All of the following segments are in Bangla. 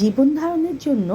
জীবন ধারণের জন্য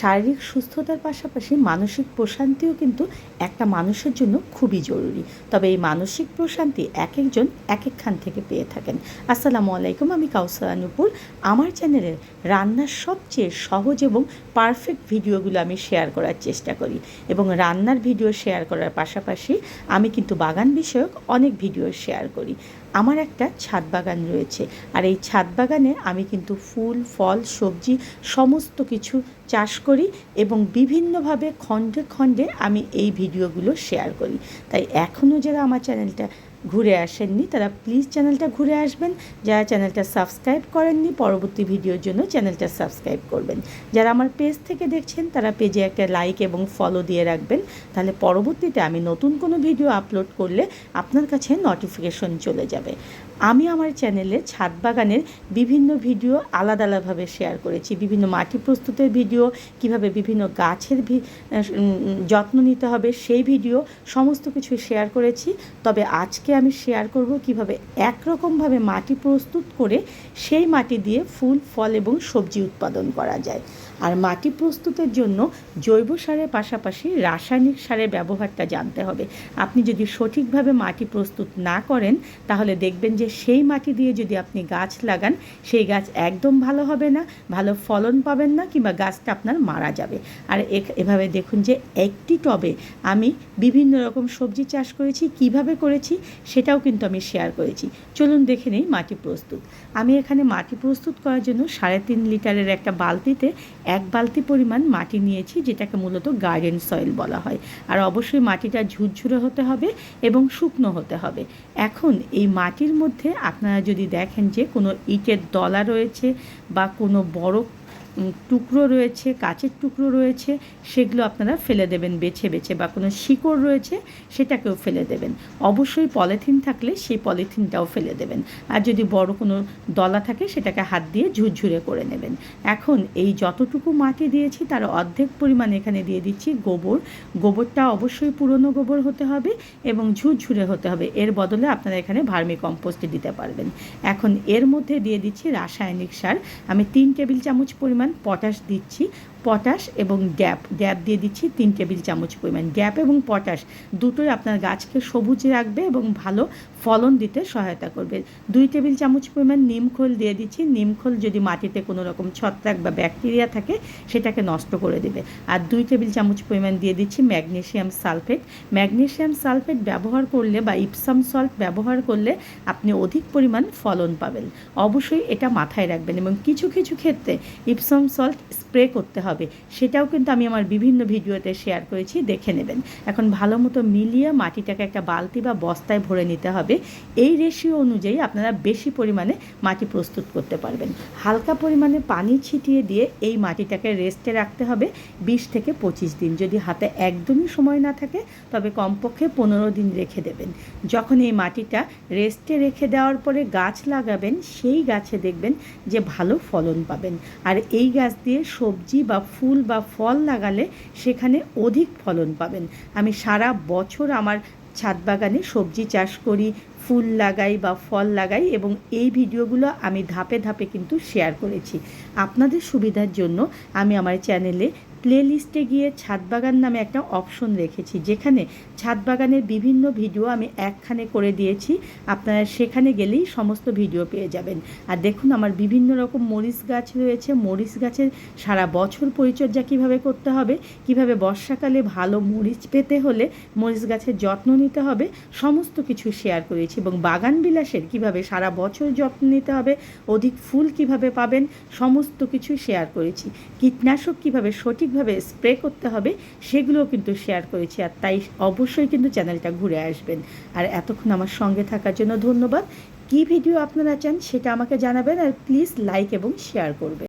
শারীরিক সুস্থতার পাশাপাশি মানসিক প্রশান্তিও কিন্তু একটা মানুষের জন্য খুবই জরুরি। তবে এই মানসিক প্রশান্তি এক একজন এক একখান থেকে পেয়ে থাকেন। আসসালামু আলাইকুম, আমি কাউসার নুপুর আমার চ্যানেলের রান্নার সবচেয়ে সহজ এবং পারফেক্ট ভিডিওগুলো আমি শেয়ার করার চেষ্টা করি এবং রান্নার ভিডিও শেয়ার করার পাশাপাশি আমি কিন্তু বাগান বিষয়ক অনেক ভিডিও শেয়ার করি। আমার একটা ছাদ বাগান রয়েছে। আর এই ছাদ বাগানে আমি কিন্তু ফুল, ফল, সবজি সমস্ত কিছু চাষ করি এবং বিভিন্নভাবে খণ্ডে খণ্ডে আমি এই ভিডিওগুলো শেয়ার করি। তাই এখনও যারা আমার চ্যানেলটা ঘুরে আসেননি। তারা প্লিজ চ্যানেলটা ঘুরে আসবেন। যারা চ্যানেলটা সাবস্ক্রাইব করেননি, পরবর্তী ভিডিওর জন্য চ্যানেলটা সাবস্ক্রাইব করবেন। যারা আমার পেজ থেকে দেখছেন, তারা পেজে একটা লাইক এবং ফলো দিয়ে রাখবেন। তাহলে পরবর্তীতে আমি নতুন কোনো ভিডিও আপলোড করলে আপনার কাছে নোটিফিকেশন চলে যাবে। আমি আমার চ্যানেলে ছাদ বাগানের বিভিন্ন ভিডিও আলাদা আলাদাভাবে শেয়ার করেছি। বিভিন্ন মাটি প্রস্তুতের ভিডিও কীভাবে বিভিন্ন গাছের যত্ন নিতে হবে, সেই ভিডিও সমস্ত কিছু শেয়ার করেছি। তবে আজকে আমি শেয়ার করব কীভাবে একরকমভাবে মাটি প্রস্তুত করে সেই মাটি দিয়ে ফুল, ফল এবং সবজি উৎপাদন করা যায়। আর মাটি প্রস্তুতের জন্য জৈব সারের পাশাপাশি রাসায়নিক সারের ব্যবহারটা জানতে হবে। আপনি যদি সঠিকভাবে মাটি প্রস্তুত না করেন, তাহলে দেখবেন যে সেই মাটি দিয়ে যদি আপনি গাছ লাগান, সেই গাছ একদম ভালো হবে না, ভালো ফলন পাবেন না কিংবা গাছটা আপনার মারা যাবে। আর এভাবে দেখুন যে একটি টবে আমি বিভিন্ন রকম সবজি চাষ করেছি, কীভাবে করেছি সেটাও কিন্তু আমি শেয়ার করেছি। চলুন দেখে নেই মাটি প্রস্তুত। আমি এখানে মাটি প্রস্তুত করার জন্য সাড়ে তিন লিটারের একটা বালতিতে এক বালতি পরিমাণ মাটি নিয়েছি, যেটাকে মূলত গার্ডেন সয়েল বলা হয়। আর অবশ্যই মাটিটা ঝুরঝুরে হতে হবে এবং শুকনো হতে হবে। এখন এই মাটির মধ্যে আপনারা যদি দেখেন যে কোনো ইটের দলা রয়েছে বা কোনো বড় টুকরো রয়েছে, কাচের টুকরো রয়েছে, সেগুলো আপনারা ফেলে দেবেন বেছে বেছে বা কোনো শিকড় রয়েছে সেটাকেও ফেলে দেবেন। অবশ্যই পলিথিন থাকলে সেই পলিথিনটাও ফেলে দেবেন। আর যদি বড় কোনো দলা থাকে সেটাকে হাত দিয়ে ঝুরঝুরে করে নেবেন। এখন এই যতটুকু মাটি দিয়েছি তার অর্ধেক পরিমাণ এখানে দিয়ে দিচ্ছি গোবর। গোবরটা অবশ্যই পুরনো গোবর হতে হবে এবং ঝুরঝুরে হতে হবে। এর বদলে আপনারা এখানে ভার্মি কম্পোস্ট দিতে পারবেন। এখন এর মধ্যে দিয়ে দিচ্ছি রাসায়নিক সার। আমি তিন টেবিল চামচ পরিমাণ পটাশ দিচ্ছি। পটাশ এবং ড্যাপ ড্যাপ দিয়ে দিচ্ছি তিন টেবিল চামচ পরিমাণ ড্যাপ এবং পটাশ। দুটোই আপনার গাছকে সবুজ রাখবে এবং ভালো ফলন দিতে সহায়তা করবে। দুই টেবিল চামচ পরিমাণ নিমখোল দিয়ে দিচ্ছি। নিমখোল যদি মাটিতে কোনো রকম ছত্রাক বা ব্যাকটেরিয়া থাকে, সেটাকে নষ্ট করে দেবে। আর দুই টেবিল চামচ পরিমাণ দিয়ে দিচ্ছি ম্যাগনেসিয়াম সালফেট। ম্যাগনেসিয়াম সালফেট ব্যবহার করলে বা ইপসাম সল্ট ব্যবহার করলে আপনি অধিক পরিমাণ ফলন পাবেন। অবশ্যই এটা মাথায় রাখবেন এবং কিছু কিছু ক্ষেত্রে ইপসাম সল্ট স্প্রে করতে হবে। সেটাও কিন্তু আমি আমার বিভিন্ন ভিডিওতে শেয়ার করেছি, দেখে নেবেন। এখন ভালো মতো মিলিয়ে মাটিটাকে একটা বালতি বা বস্তায় ভরে নিতে হবে। এই রেশিও অনুযায়ী আপনারা বেশি পরিমাণে মাটি প্রস্তুত করতে পারবেন। হালকা পরিমাণে পানি ছিটিয়ে দিয়ে এই মাটিটাকে রেস্টে রাখতে হবে বিশ থেকে পঁচিশ দিন। যদি হাতে একদমই সময় না থাকে, তবে কমপক্ষে পনেরো দিন রেখে দেবেন। যখন এই মাটিটা রেস্টে রেখে দেওয়ার পরে গাছ লাগাবেন, সেই গাছে দেখবেন যে ভালো ফলন পাবেন। আর এই গাছ দিয়ে সবজি বা ফুল বা ফল লাগালে সেখানে অধিক ফলন পাবেন। আমি সারা বছর আমার ছাদ বাগানে সবজি চাষ করি, ফুল লাগাই বা ফল লাগাই এবং এই ভিডিওগুলো আমি ধাপে ধাপে কিন্তু শেয়ার করেছি। আপনাদের সুবিধার জন্য আমি আমার চ্যানেলে প্লে লিস্টে গিয়ে ছাদ বাগান নামে একটা অপশন রেখেছি, যেখানে ছাদ বাগানের বিভিন্ন ভিডিও আমি একখানে করে দিয়েছি। আপনারা সেখানে গেলেই সমস্ত ভিডিও পেয়ে যাবেন। আর দেখুন, আমার বিভিন্ন রকম মরিচ গাছ রয়েছে। মরিচ গাছের সারা বছর পরিচর্যা কীভাবে করতে হবে, কীভাবে বর্ষাকালে ভালো মরিচ পেতে হলে মরিচ গাছের যত্ন নিতে হবে, সমস্ত কিছু শেয়ার করেছি। এবং বাগান বিলাসের কীভাবে সারা বছর যত্ন নিতে হবে, অধিক ফুল কীভাবে পাবেন, সমস্ত কিছু শেয়ার করেছি। কীটনাশক কীভাবে সঠিকভাবে স্প্রে করতে হবে, সেগুলোও কিন্তু শেয়ার করেছি আর তাই অবশ্যই কিন্তু চ্যানেলটা ঘুরে আসবেন। আর এতক্ষণ আমার সঙ্গে থাকার জন্য ধন্যবাদ। কী ভিডিও আপনারা চান সেটা আমাকে জানাবেন আর প্লিজ লাইক এবং শেয়ার করবেন।